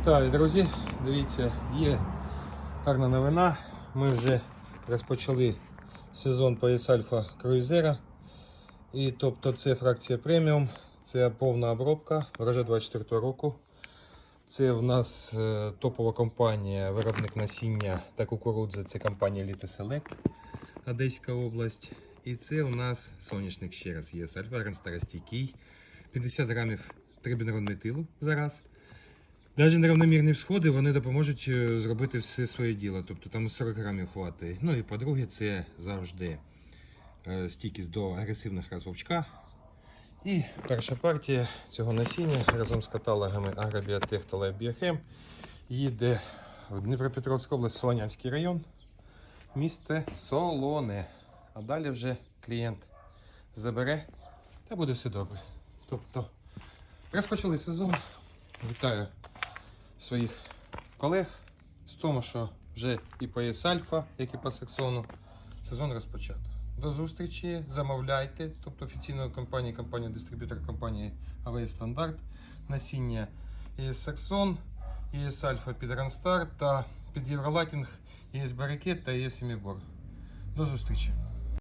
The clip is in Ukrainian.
Вітаю, друзі! Дивіться, є гарна новина. Ми вже розпочали сезон пояс Альфа Круїзера. І тобто це фракція преміум, це повна обробка врожай 24 року. Це в нас е, топова компанія, виробник насіння та кукурудзи. Це компанія Elite Select, Одеська область. І це у нас соняшник ще раз є. Альфа старостійкий. 50 грамів трибінрон метилу за раз. Навіть неравномірні всходи вони допоможуть е, зробити все своє діло. Тобто там 40 грамів хватить. Ну і по-друге, це завжди е, стійкість до агресивних раз вовчка. І перша партія цього насіння разом з каталогами Агробіотех та Лайбіохем їде в Дніпропетровську область, Солонянський район, місто Солоне. А далі вже клієнт забере та буде все добре. Тобто розпочали сезон. Вітаю своїх колег з тому, що вже і по ЄС Альфа, як і по Саксону, сезон розпочато. До зустрічі, замовляйте, тобто офіційної компанії, компанія дистриб'ютор компанії АВС Стандарт, насіння ЄС Саксон, ЄС Альфа під Ранстар та під Євролатінг, ЄС Барикет та ЄС Емібор. До зустрічі!